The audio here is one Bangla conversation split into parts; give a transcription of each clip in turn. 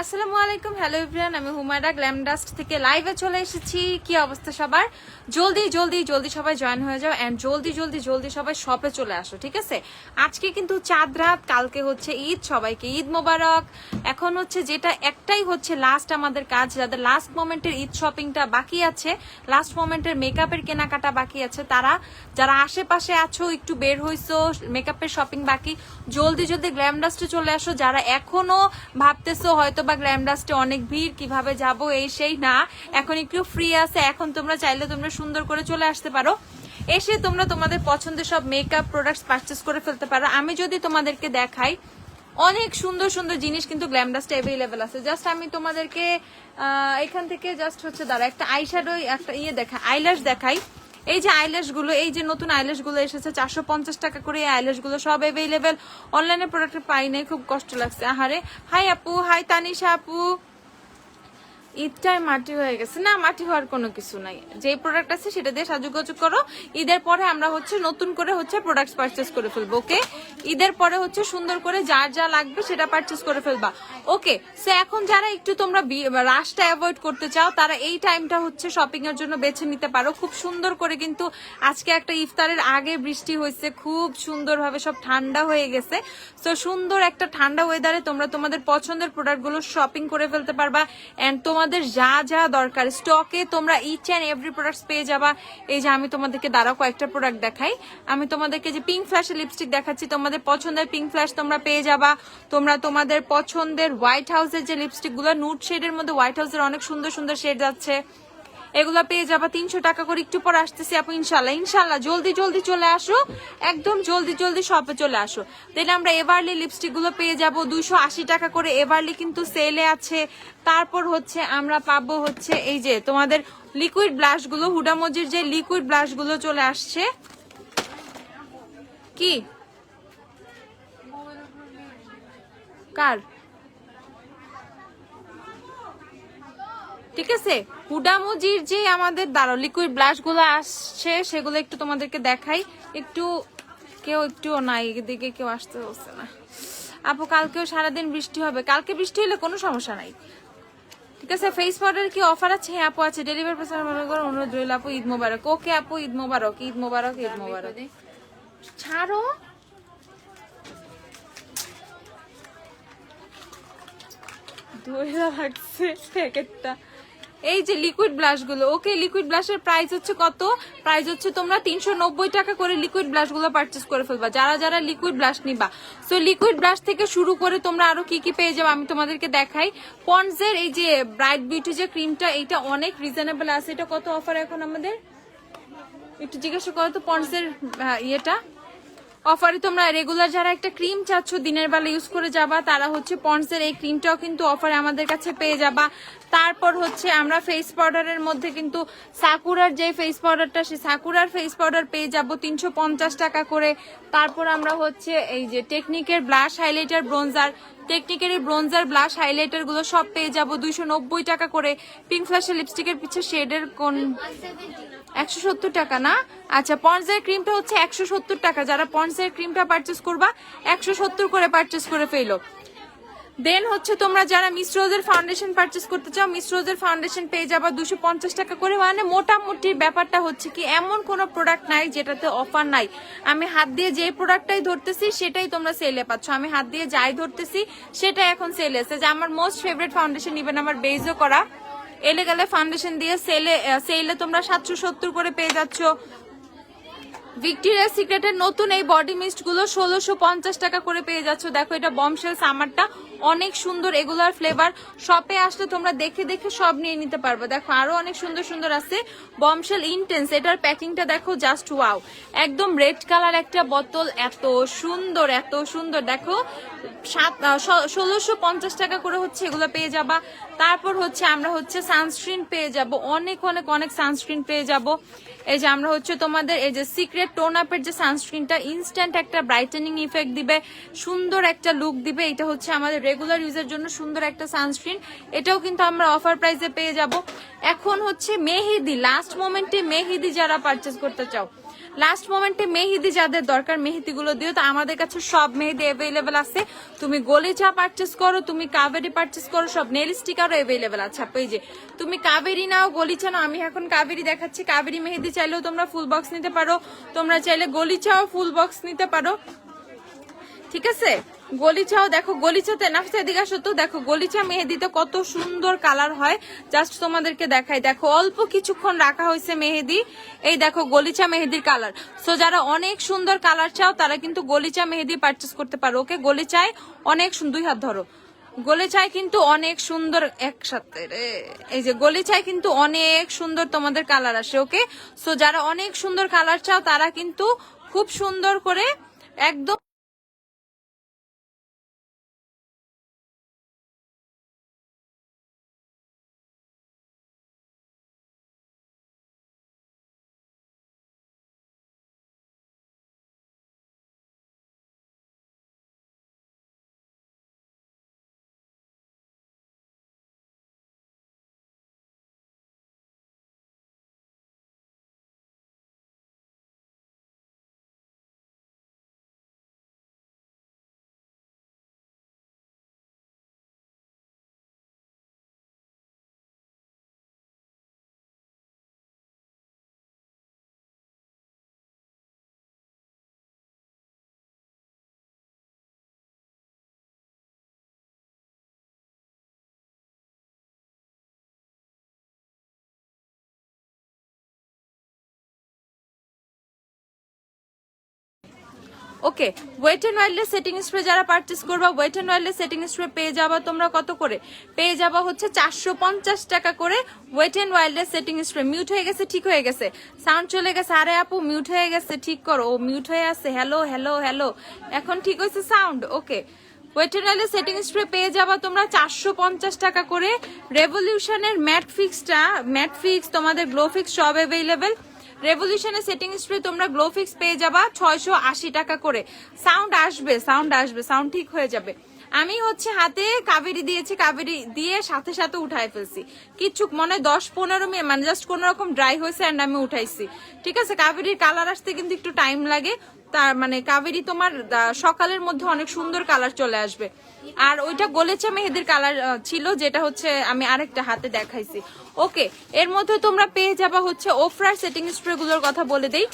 আসসালামু আলাইকুম, হ্যালো এভরিওয়ান, আমি হুমায়রা গ্ল্যাম ডাস্ট থেকে লাইভে চলে এসেছি। কি অবস্থা সবার? জলদি জলদি জলদি সবাই জয়েন হয়ে যাও এন্ড জলদি জলদি জলদি সবাই শপে চলে আসো, ঠিক আছে? আজকে কিন্তু চাঁদ রাত, কালকে হচ্ছে ঈদ, সবাইকে ঈদ মোবারক। এখন হচ্ছে যেটা একটাই হচ্ছে লাস্ট আমাদের কাজ, যাদের লাস্ট মোমেন্টের ঈদ শপিংটা বাকি আছে লাস্ট মোমেন্টের মেকআপের কেনাকাটা বাকি আছে, তারা, যারা আশেপাশে আছো, একটু বের হইছো মেকআপের শপিং বাকি, জলদি জলদি গ্ল্যাম ডাস্টে চলে আসো। যারা এখনও ভাবতেছো হয়তো বা গ্ল্যাম ডাস্টে অনেক ভিড়, কীভাবে যাব, এই সেই, না, এখন একটু ফ্রি আছে, এখন তোমরা চাইলে তোমরা সুন্দর করে চলে আসতে পারো। এসে তোমরা তোমাদের পছন্দের সব মেকআপ প্রোডাক্টস পারচেস করে ফেলতে পারো। আমি যদি তোমাদেরকে দেখাই, অনেক সুন্দর সুন্দর জিনিস কিন্তু গ্ল্যাম ডাস্টে অ্যাভেলেবেল আছে। জাস্ট আমি তোমাদেরকে এখান থেকে জাস্ট হচ্ছে দাঁড়া একটা আইশ্যাডো একটা ইয়ে দেখা আইল্যাশ দেখাই। এই যে আইল্যাশগুলো এই যে নতুন আইলেসগুলো এসেছে, চারশো পঞ্চাশ টাকা করে এই গুলো সব অ্যাভেলেবেল অনলাইনে প্রোডাক্ট পাই নাই, খুব কষ্ট লাগছে। আহারে। হাই আপু হাই তানিশা আপু। ঈদটাই মাটি হয়ে গেছে। না, মাটি হওয়ার কোনো কিছু নাই। যে প্রোডাক্ট আছে সেটা দিয়ে সাজুগুজু করো। ঈদের পরে আমরা হচ্ছে নতুন করে হচ্ছে প্রোডাক্ট পারচেস করে ফেলব ওকে ঈদের পরে হচ্ছে সুন্দর করে যার যা লাগবে সেটা পারচেস করে ফেলবা ওকে সো এখন যারা একটু তোমরা রাশটা অ্যাভয়েড করতে চাও, তারা এই টাইমটা হচ্ছে শপিং এর জন্য বেছে নিতে পারো। খুব সুন্দর করে কিন্তু আজকে একটা ইফতারের আগে বৃষ্টি হয়েছে, খুব সুন্দরভাবে সব ঠান্ডা হয়ে গেছে। সো সুন্দর একটা ঠান্ডা ওয়েদারে তোমরা তোমাদের পছন্দের প্রোডাক্টগুলো শপিং করে ফেলতে পারবা। এন্ড তোমাদের যা যা দরকার। স্টকে তোমরা ইচ অ্যান্ড এভরি প্রোডাক্টস পেয়ে যাবা। এই যে আমি তোমাদেরকে দাঁড়াও, কয়েকটা প্রোডাক্ট দেখাই। আমি তোমাদেরকে যে পিঙ্ক ফ্ল্যাশের লিপস্টিক দেখাচ্ছি, তোমাদের পছন্দের পিঙ্ক ফ্ল্যাশ তোমরা পেয়ে যাবা। তোমরা তোমাদের পছন্দের হোয়াইট হাউসের যে লিপস্টিকগুলো নুট শেডের মধ্যে হোয়াইট হাউসের অনেক সুন্দর সুন্দর শেড যাচ্ছে। এগুলো পেয়ে যাবা তিনশো টাকা করে। একটু পর আসতেছি আপু ইনশাল্লাহ ইনশাল্লাহ জলদি জলদি চলে আসো। একদম জলদি জলদি শপে চলে আসো। দেন আমরা এভারলি লিপস্টিকগুলো পেয়ে যাব দুইশো আশি টাকা করে। এভারলি কিন্তু সেলে আছে। তারপর হচ্ছে আমরা পাবো হচ্ছে এই যে তোমাদের লিকুইড ব্লাশগুলো হুডামজির যে লিকুইড ব্লাশগুলো চলে আসছে। কি? কার? ঠিক আছে? হুডামুজির যে আমাদের দাঁড়ো লিকুইড ব্লাশগুলো আসছে, সেগুলো একটু তোমাদেরকে দেখাই। একটু কেউ একটু নাই এদিকে কেউ আসতে হচ্ছে না। আপু, কালকেও সারাদিন বৃষ্টি হবে। কালকে বৃষ্টি হলে কোনো সমস্যা নাই। ঠিক আছে? ফেস পাউডার কি অফার আছে? হ্যাঁ আপু, আছে। ডেলিভারি পার্সন মনে করো অনুরোধ রইল, আপু, ঈদ মোবারক। ওকে, আপু, ঈদ মোবারক। ঈদ মোবারক ঈদ মোবারক। ছাড়ো। ধরে লাগছে প্যাকেটটা এই যে লিকুইড ব্লাশগুলো ওকে লিকুইড ব্লাশের প্রাইস হচ্ছে কত? প্রাইস হচ্ছে তোমরা তিনশো নব্বই টাকা করে লিকুইড ব্লাশগুলো পারচেস করে ফেলবা, যারা যারা লিকুইড ব্লাশ নিবা। সো লিকুইড ব্লাশ থেকে শুরু করে তোমরা আরও কি কি পেয়ে যাবে আমি তোমাদেরকে দেখাই। পন্ডসের এই যে ব্রাইট বিউটি যে ক্রিমটা এইটা অনেক রিজনেবল আছে। এটা কত অফার এখন আমাদের? একটু জিজ্ঞাসা করো তো পন্ডসের ইয়েটা? অফারে তোমরা রেগুলার যারা একটা ক্রিম চাচ্ছ, দিনের বেলা ইউজ করে যাবা, তারা হচ্ছে পন্ডসের এই ক্রিমটাও কিন্তু অফারে আমাদের কাছে পেয়ে যাবা। তারপর হচ্ছে আমরা ফেস পাউডারের মধ্যে কিন্তু সাকুরার যে ফেস পাউডারটা সেই সাকুরার ফেস পাউডার পেয়ে যাব তিনশো পঞ্চাশ টাকা করে। তারপর আমরা হচ্ছে এই যে টেকনিকের ব্লাশ হাইলাইটার ব্রোঞ্জার টেকনিকের এই ব্রোঞ্জার ব্লাশ হাইলাইটারগুলো সব পেয়ে যাব দুইশো নব্বই টাকা করে। পিঙ্ক ফ্ল্যাশের লিপস্টিকের পিছে শেডের কোন একশো সত্তর টাকা, না? আচ্ছা পন্ডসের ক্রিমটা হচ্ছে একশো সত্তর টাকা। যারা পন্ডসের ক্রিমটা পারচেস করবা, একশো সত্তর করে পারচেস করে ফেলো। দেন হচ্ছে তোমরা যারা মিস রোজের ফাউন্ডেশন পারচেস করতে চাও মিস রোজের ফাউন্ডেশন পেয়ে যাবা দুশো পঞ্চাশ টাকা করে। মানে মোটামুটি ব্যাপারটা হচ্ছে কি, এমন কোনো প্রোডাক্ট নাই যেটাতে অফার নাই। আমি হাত দিয়ে যে প্রোডাক্টটাই ধরতেছি, সেটাই তোমরা সেলে পাচ্ছ। আমি হাত দিয়ে যাই ধরতেছি, সেটাই এখন সেলে আছে। যে আমার মোস্ট ফেভারিট ফাউন্ডেশন ইভেন আমার বেজও করা। এলে গেলে ফাউন্ডেশন দিয়ে সেলে সেলে তোমরা সাতশো সত্তর করে পেয়ে যাচ্ছ। ভিক্টোরিয়া সিক্রেটের নতুন এই বডি মিস্টগুলো ষোলোশো পঞ্চাশ টাকা করে পেয়ে যাচ্ছ। দেখো, এটা বমশেল সামারটা অনেক সুন্দর এগুলার ফ্লেভার শপে আসলে তোমরা দেখে দেখে সব নিয়ে নিতে পারবে। দেখো, আরও অনেক সুন্দর সুন্দর আছে। বমশেল ইন্টেন্স এটার প্যাকিংটা দেখো জাস্ট ওয়াও একদম রেড কালার একটা বোতল এত সুন্দর এত সুন্দর। দেখো, সাত ষোলোশো পঞ্চাশ টাকা করে হচ্ছে এগুলো পেয়ে যাবা। তারপর হচ্ছে আমরা হচ্ছে সানস্ক্রিন পেয়ে যাব। অনেক অনেক অনেক সানস্ক্রিন পেয়ে যাব। এই যে আমরা হচ্ছে তোমাদের, এই যে সিক্রেট টোন আপের যে সানস্ক্রিনটা ইনস্ট্যান্ট একটা ব্রাইটেনিং ইফেক্ট দিবে, সুন্দর একটা লুক দিবে। এটা হচ্ছে আমাদের রেগুলার ইউজের জন্য সুন্দর একটা সানস্ক্রিন এটাও কিন্তু আমরা অফার প্রাইসে পেয়ে যাব। এখন হচ্ছে মেহেদি লাস্ট মোমেন্টে মেহেদি যারা পারচেস করতে চাও লাস্ট মোমেন্টে মেহেদি যাদের দরকার, মেহেদিগুলো দিও। তো আমাদের কাছে সব মেহেদি অ্যাভেলেবেল আছে। তুমি গলিচা পারচেস করো, তুমি কাবেরি পারচেস করো, সব নেল স্টিকারও অ্যাভেলেবেল আছে। যে, তুমি কাবেরি নাও গলিচা নাও। আমি এখন কাবেরি দেখাচ্ছি। কাবেরি মেহেদি চাইলেও তোমরা ফুল বক্স নিতে পারো। তোমরা চাইলে গলি চাও ফুল বক্স নিতে পারো। ঠিক আছে? গলিচাও দেখো গলিচাতে নাফসা এদিকে আসো তো, দেখো গলিচা মেহেদিতে কত সুন্দর কালার হয়। জাস্ট তোমাদেরকে দেখাই। দেখো, অল্প কিছুক্ষণ রাখা হয়েছে মেহেদি। এই দেখো গলিচা মেহেদির কালার। সো যারা অনেক সুন্দর কালার চাও, তারা কিন্তু গলিচা মেহেদি পারচেস করতে পারো ওকে গলিচায় অনেক দুই হাত ধরো। গলি চাই কিন্তু অনেক সুন্দর একসাথে রে। এই যে গলি চাই কিন্তু অনেক সুন্দর তোমাদের কালার আসে ওকে সো যারা অনেক সুন্দর কালার চাও, তারা কিন্তু খুব সুন্দর করে একদম ওকে ওয়েট অ্যান্ড ওয়াইল্ডের সেটিং স্প্রে যারা পারচেস করবা ওয়েট অ্যান্ড ওয়াইল্ডের সেটিং স্প্রে পেয়ে যাবা তোমরা কত করে? পেয়ে যাবা হচ্ছে চারশো পঞ্চাশ টাকা করে ওয়েট অ্যান্ড ওয়াইল্ডের সেটিং স্প্রে মিউট হয়ে গেছে, ঠিক হয়ে গেছে। সাউন্ড চলে গেছে। আরে আপু মিউট হয়ে গেছে, ঠিক করো। ও মিউট হয়ে আছে। হ্যালো হ্যালো হ্যালো এখন ঠিক হয়েছে সাউন্ড ওকে ওয়েটেনালের সেটিং স্প্রে পেয়ে যাবা তোমরা চারশো পঞ্চাশ টাকা করে। রেভলিউশনের ম্যাট ফিক্সটা ম্যাট ফিক্স তোমাদের গ্লো ফিক্স সব অ্যাভেলেবেল রেভলিউশনের সেটিং স্প্রে তোমরা গ্লো ফিক্স পেয়ে যাবা ছয়শো আশি টাকা করে। সাউন্ড আসবে সাউন্ড আসবে সাউন্ড ঠিক হয়ে যাবে। আমি হচ্ছে হাতে কাবেরি দিয়েছি, কাবেরি দিয়ে সাথে সাথে উঠাই ফেলছি। কিচ্ছু মনে হয় দশ পনেরো মিনিট মানে জাস্ট কোন রকম ড্রাই হয়েছে অ্যান্ড আমি উঠাইছি। ঠিক আছে, কাবেরির কালার আসতে কিন্তু একটু টাইম লাগে। তার মানে কাবেরি তোমার সকালের মধ্যে অনেক সুন্দর কালার চলে আসবে। আর ওইটা গোলেচা মেহেদির কালার ছিল, যেটা হচ্ছে আমি আরেকটা হাতে দেখাইছি। ওকে এর মধ্যে তোমরা পেয়ে যাবা হচ্ছে ওফ্রার সেটিং স্প্রে গুলোর কথা বলে দেই।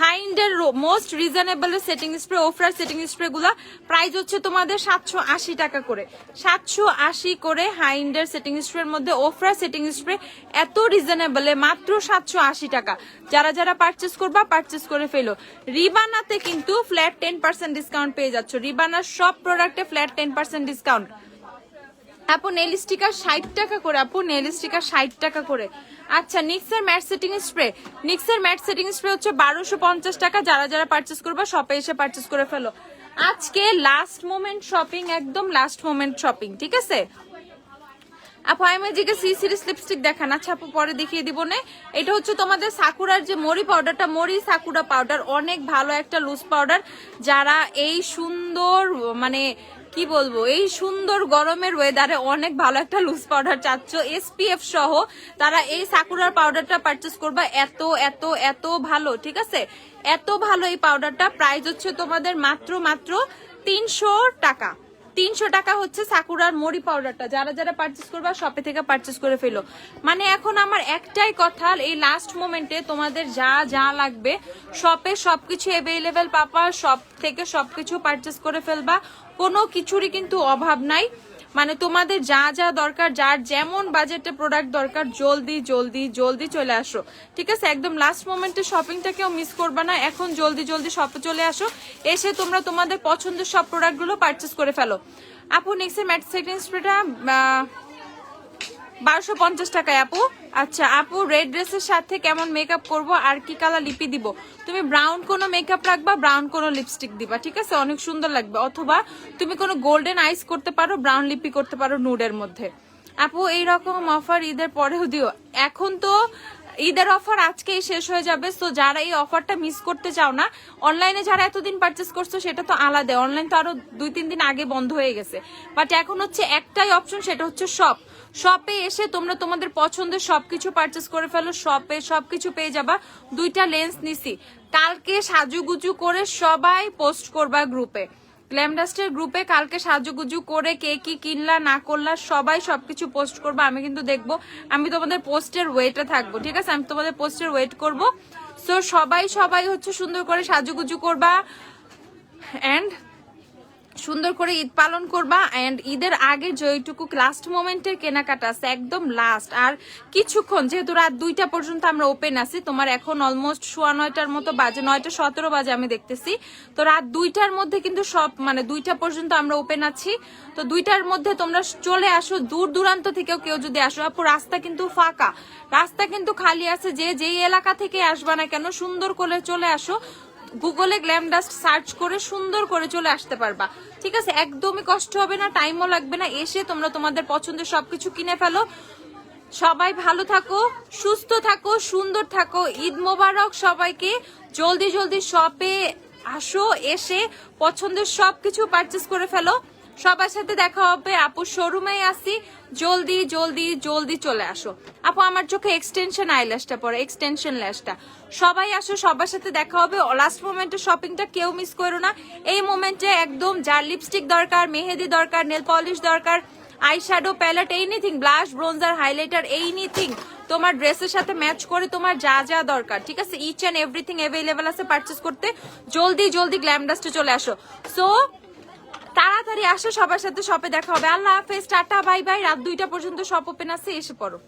হাইন্ডের মোস্ট রিজনেবল সেটিং স্প্রে ওফরার সেটিং স্প্রে গুলা প্রাইস হচ্ছে তোমাদের সাতশো আশি টাকা করে। সাতশো আশি করে হাইন্ডের সেটিং স্প্রের মধ্যে ওফরা সেটিং স্প্রে এত রিজনেবলে মাত্র সাতশো আশি টাকা। যারা যারা পারচেস করবা পারচেস করে ফেলো। রিবানাতে কিন্তু ফ্ল্যাট টেন পার্সেন্ট ডিসকাউন্ট পেয়ে যাচ্ছ। রিবানার সব প্রোডাক্টে ফ্ল্যাট টেন পার্সেন্ট ডিসকাউন্ট আপু নেল স্টিকার ষাট টাকা করে, আপু নেল স্টিকার ষাট টাকা করে। আচ্ছা নিক্সের ম্যাট সেটিং স্প্রে নিক্সের ম্যাট সেটিং স্প্রে হচ্ছে বারোশো পঞ্চাশ টাকা, যারা যারা পারচেস করবে শপে এসে পারচেস করে ফেলো। আজকে লাস্ট মোমেন্ট শপিং একদম লাস্ট মোমেন্ট শপিং ঠিক আছে? আপু, আমি জিকে সি সিরিজ লিপস্টিক দেখান। আচ্ছা আপু, পরে দেখিয়ে দিব না। এটা হচ্ছে তোমাদের সাকুরার যে মরি পাউডারটা মরি সাকুরা পাউডার অনেক ভালো একটা লুজ পাউডার যারা এই সুন্দর মানে কি বলব? এই সুন্দর গরমের ওয়েদারে অনেক ভালো একটা লুজ পাউডার চাচ্ছ। এসপিএফ সহ তারা এই সাকুরার পাউডারটা পারচেস করবা। এত এত এত ভালো, ঠিক আছে? এত ভালো এই পাউডারটা প্রাইস হচ্ছে তোমাদের মাত্র মাত্র তিনশো টাকা। তিনশো টাকা হচ্ছে সাকুরার মরি পাউডারটা যারা যারা পার্চেস করবে শপে থেকে পার্চেস করে ফেলো। মানে এখন আমার একটাই কথা, এই লাস্ট মোমেন্টে তোমাদের যা যা লাগবে শপে সবকিছু অ্যাভেলেবেল পাবা শপ থেকে সবকিছু পার্চেস করে ফেলবা। কোনো কিছুরই কিন্তু অভাব নাই। মানে তোমাদের যা যা দরকার, যার যেমন বাজেটে প্রোডাক্ট দরকার, জলদি জলদি জলদি চলে আসো। ঠিক আছে? একদম লাস্ট মোমেন্টে শপিংটা কেউ মিস করবে না। এখন জলদি জলদি শপে চলে আসো। এসে তোমরা তোমাদের পছন্দের সব প্রোডাক্টগুলো পারচেস করে ফেলো। আপু নেক্সট ম্যাট সেকেন্ড স্প্রেটা বারোশো পঞ্চাশ টাকায়, আপু। আচ্ছা আপু রেড ড্রেসের সাথে কেমন মেকআপ করব আর কি কালার লিপি দিব? তুমি ব্রাউন কোনো মেকআপ রাখবা ব্রাউন কোনো লিপস্টিক দিবা, ঠিক আছে? অনেক সুন্দর লাগবে। অথবা তুমি কোনো গোল্ডেন আইস করতে পারো ব্রাউন লিপি করতে পারো নুডের মধ্যে। আপু এই রকম অফার ঈদের পরেও দিও। এখন তো ঈদের অফার আজকেই শেষ হয়ে যাবে তো যারা এই অফারটা মিস করতে চাও না অনলাইনে যারা এতদিন পারচেস করছ, সেটা তো আলাদা। অনলাইন তো আরও দুই তিন দিন আগে বন্ধ হয়ে গেছে। বাট এখন হচ্ছে একটাই অপশন সেটা হচ্ছে শপ শপে এসে তোমরা তোমাদের পছন্দের সবকিছু পারচেস করে ফেলো শপে সবকিছু পেয়ে যাবা। দুইটা লেন্স নিছি। কালকে সাজুগুজু করে সবাই পোস্ট করবা গ্রুপে গ্ল্যামডাস্টের গ্রুপে কালকে সাজুগুজু করে কে কি কিনলা, না করলা, সবাই সবকিছু পোস্ট করবা। আমি কিন্তু দেখব, আমি তোমাদের পোস্টের ওয়েটে থাকব, ঠিক আছে? আমি তোমাদের পোস্টের ওয়েট করব। সো সবাই সবাই হচ্ছে সুন্দর করে সাজুগুজু করবা। অ্যান্ড সুন্দর করে ঈদ পালন করবা এন্ড ঈদের আগে যেটুকু লাস্ট মোমেন্টের কেনাকাটা আছে, একদম লাস্ট আর কিছুক্ষণ, যেহেতু রাত দুইটা পর্যন্ত আমরা ওপেন আছি, তোমার এখন অলমোস্ট সোয়া নয়টার মতো বাজে, নয়টা সতেরো বাজে আমি দেখতেছি। তো রাত দুইটার মধ্যে কিন্তু সব মানে দুইটা পর্যন্ত আমরা ওপেন আছি। তো দুইটার মধ্যে তোমরা চলে আসো, দূর দূরান্ত থেকেও কেউ যদি আসো, আপু, রাস্তা কিন্তু ফাঁকা। রাস্তা কিন্তু খালি আছে, যে যেই এলাকা থেকে আসবা না কেন, সুন্দর করে চলে আসো। গুগলে গ্ল্যাম ডাস্ট সার্চ করে সুন্দর করে চলে আসতে পারবা। ঠিক আছে? একদমই কষ্ট হবে না টাইমও লাগবে না। এসে তোমরা তোমাদের পছন্দের সবকিছু কিনে ফেলো। সবাই ভালো থাকো, সুস্থ থাকো, সুন্দর থাকো। ঈদ মোবারক সবাইকে। জলদি জলদি শপে আসো, এসে পছন্দের সবকিছু পারচেস করে ফেলো। সবার সাথে দেখা হবে। আপু শোরুমে আসি জলদি জলদি জলদি চলে আসো। আপু, আমার চোখে এক্সটেনশন আই আইল্যাশটা পরে এক্সটেনশন ল্যাশটা সবাই আসো, সবার সাথে দেখা হবে। লাস্ট মোমেন্টে শপিংটা কেউ মিস করো না। এই মোমেন্টে একদম যার লিপস্টিক দরকার, মেহেদি দরকার নেল পলিশ দরকার eye shadow palette anything blush bronzer highlighter anything তোমার ড্রেসের সাথে ম্যাচ করে তোমার যা যা দরকার। ঠিক আছে? ইচ অ্যান্ড এভরিথিং অ্যাভেলেবেল আছে পারচেস করতে। জলদি জলদি গ্ল্যামডাস্টে চলে আসো। সো তাড়াতাড়ি আসো, সবার সাথে শপে দেখা হবে। আল্লাহ হাফেজ, টাটা, বাই বাই। রাত দুইটা পর্যন্ত শপ ওপেন আছে, এসে পড়ো।